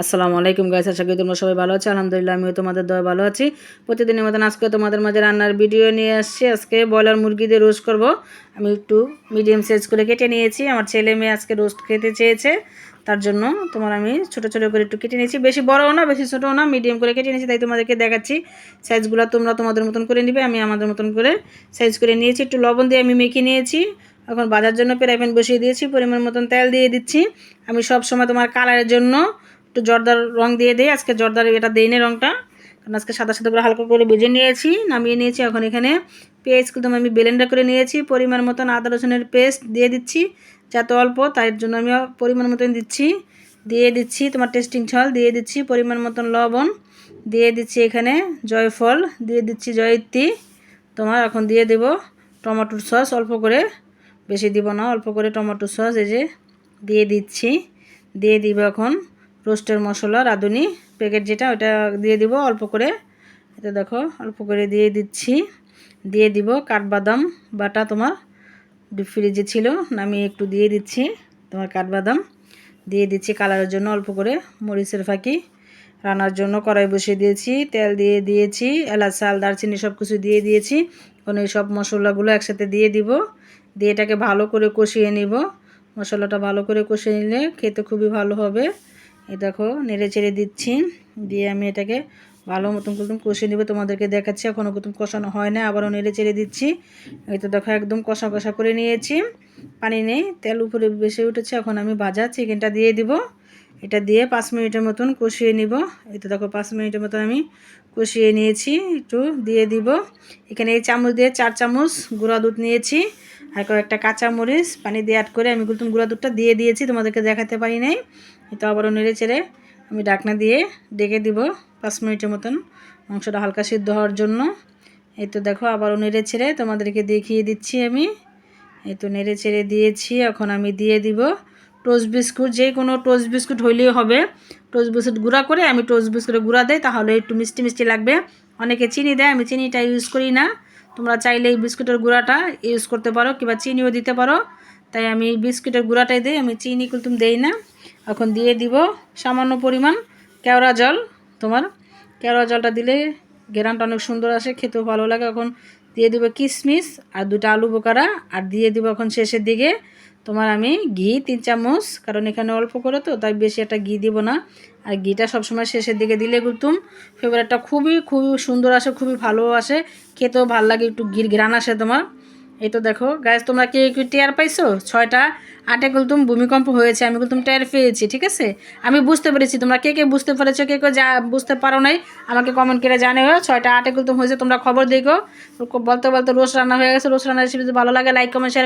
আসসালামু আলাইকুম গাইস আশা করি তোমরা সবাই ভালো আছো। আলহামদুলিল্লাহ, আমিও তোমাদের দয় ভালো আছি। প্রতিদিনের মতন আজকে তোমাদের মাঝে রান্নার ভিডিও নিয়ে আসছি। আজকে ব্রয়লার মুরগি দিয়ে রোস্ট করব। আমি একটু মিডিয়াম সাইজ করে কেটে নিয়েছি। আমার ছেলে মেয়ে আজকে রোস্ট খেতে চেয়েছে। তার জন্য তোমার আমি ছোটো ছোটো করে একটু কেটে নিয়েছি। বেশি বড়ও না, বেশি ছোটোও না মিডিয়াম করে কেটে নিয়েছি। তাই তোমাদেরকে দেখাচ্ছি। সাইজগুলো তোমরা তোমাদের মতন করে নিবে। আমি আমাদের মতন করে সাইজ করে নিয়েছি। একটু লবণ দিয়ে আমি মেখে নিয়েছি। এখন বাজার জন্য প্রায় প্যান বসিয়ে দিয়েছি। পরিমাণ মতন তেল দিয়ে দিচ্ছি। আমি সব সময় তোমার কালারের জন্য একটু জর্দার রং দিয়ে দিই। আজকে জর্দার এটা দিই নি রংটা। কারণ আজকে সাদা সাদা করে হালকা করে ভেজে নিয়েছি, নামিয়ে নিয়েছি। এখন এখানে পেঁয়াজ কিন্তু আমি ব্লেন্ডার করে নিয়েছি। পরিমাণ মতন আদা রসুনের পেস্ট দিয়ে দিচ্ছি। যাতে অল্প, তাই জন্য আমি পরিমাণ মতন দিচ্ছি। দিয়ে দিচ্ছি তোমার টেস্টিং ছল, দিয়ে দিচ্ছি পরিমাণ মতন লবণ। দিয়ে দিচ্ছি এখানে জয়ফল, দিয়ে দিচ্ছি জয়িত্রী। তোমার এখন দিয়ে দেব টমেটোর সস। অল্প করে, বেশি দিব না, অল্প করে টমেটোর সস এই যে দিয়ে দিচ্ছি। দিয়ে দিব এখন রোস্টের মশলা, রাঁধুনি, প্যাকেট যেটা, ওটা দিয়ে দিব অল্প করে। এটা দেখো, অল্প করে দিয়ে দিচ্ছি। দিয়ে দিব কাঠবাদাম বাটা তোমার ডিপ ফ্রিজে ছিল আমি একটু দিয়ে দিচ্ছি তোমার কাঠবাদাম। দিয়ে দিচ্ছি কালারের জন্য অল্প করে মরিচের ফাঁকি। রান্নার জন্য কড়াই বসিয়ে দিয়েছি, তেল দিয়ে দিয়েছি, এলাচ চাল দারচিনি সব কিছু দিয়ে দিয়েছি। এখন এই সব মশলাগুলো একসাথে দিয়ে দিব। দিয়ে এটাকে ভালো করে কষিয়ে নিব। মশলাটা ভালো করে কষিয়ে নিলে খেতে খুবই ভালো হবে। এই দেখো, নেড়ে চেড়ে দিচ্ছি। দিয়ে আমি এটাকে ভালো মতন কুতুম কষিয়ে নেবে। তোমাদেরকে দেখাচ্ছি এখনও কুতুম কষানো হয় না, আবারও নেড়ে চেড়ে দিচ্ছি। এই তো দেখো, একদম কষা কষা করে নিয়েছি। পানি নেই, তেল উপরে বেশি উঠেছে, এখন আমি ভাজা চিকেনটা দিয়ে দিব। এটা দিয়ে পাঁচ মিনিটের মতন কষিয়ে নিব। এই তো দেখো, পাঁচ মিনিটের মতন আমি কষিয়ে নিয়েছি, একটু দিয়ে দিব। এখানে এই চামচ দিয়ে চার চামচ গুঁড়া দুধ নিয়েছি। আর কয়েকটা কাঁচা মরিচ পানি দিয়ে অ্যাড করে আমি কুতুম গুঁড়া দুধটা দিয়ে দিয়েছি, তোমাদেরকে দেখাতে পারি নাই। তো আবারও নেড়ে চেড়ে আমি ডাকনা দিয়ে ডেকে দিব পাঁচ মিনিটের মতন, মাংসটা হালকা সিদ্ধ হওয়ার জন্য। এই তো দেখো, আবারও নেড়ে ছেড়ে তোমাদেরকে দেখিয়ে দিচ্ছি আমি। এই তো নেড়ে ছেড়ে দিয়েছি, এখন আমি দিয়ে দিব টোস্ট বিস্কুট, যে কোনো টোস্ট বিস্কুট হইলেই হবে। টোস্ট বিস্কুট গুঁড়া করে আমি টোস্ট বিস্কুটে গুঁড়া দেয় তাহলে একটু মিষ্টি মিষ্টি লাগবে। অনেকে চিনি দেয়, আমি চিনিটা ইউজ করি না। তোমরা চাইলে এই বিস্কুটের গুঁড়াটা ইউজ করতে পারো কিংবা চিনিও দিতে পারো। তাই আমি বিস্কুটের গুঁড়াটাই দিই, আমি চিনি কিন্তু দেই না। এখন দিয়ে দিব সামান্য পরিমাণ কেওড়া জল। তোমার কেওড়া জলটা দিলে গেরানটা অনেক সুন্দর আসে, খেতেও ভালো লাগে। এখন দিয়ে দিব কিশমিশ আর দুটো আলু বোকারা আর দিয়ে দিব এখন শেষের দিকে তোমার আমি ঘি তিন চামচ, কারণ এখানে অল্প করে তো, তাই বেশি একটা ঘি দিব না। আর ঘিটা সবসময় শেষের দিকে দিলে গুলতুম, ফেভারিটটা খুবই খুবই সুন্দর আসে, খুবই ভালো আসে, খেতেও ভালো লাগে, একটু ঘির ঘ্রাণ আসে তোমার। এই তো দেখো গ্যাস তোমরা কে একটু টেয়ার পাইছো? ছয়টা, আটে গুলতুম, ভূমিকম্প হয়েছে, আমি গুলতুম টেয়ার পেয়েছি, ঠিক আছে? আমি বুঝতে পেরেছি, তোমরা কে কে বুঝতে পেরেছ, কে কে যা, বুঝতে পারো নাই, আমাকে কমেন্ট করে জানিও, ছয়টা, আটে কুলতুম হয়েছে, তোমরা খবর দেখো। বলতে বলতে রোজ রান্না হয়ে গেছে, রোজ রান্নার রেসিপি ভালো লাগে লাইক কমেন্ট শেয়ার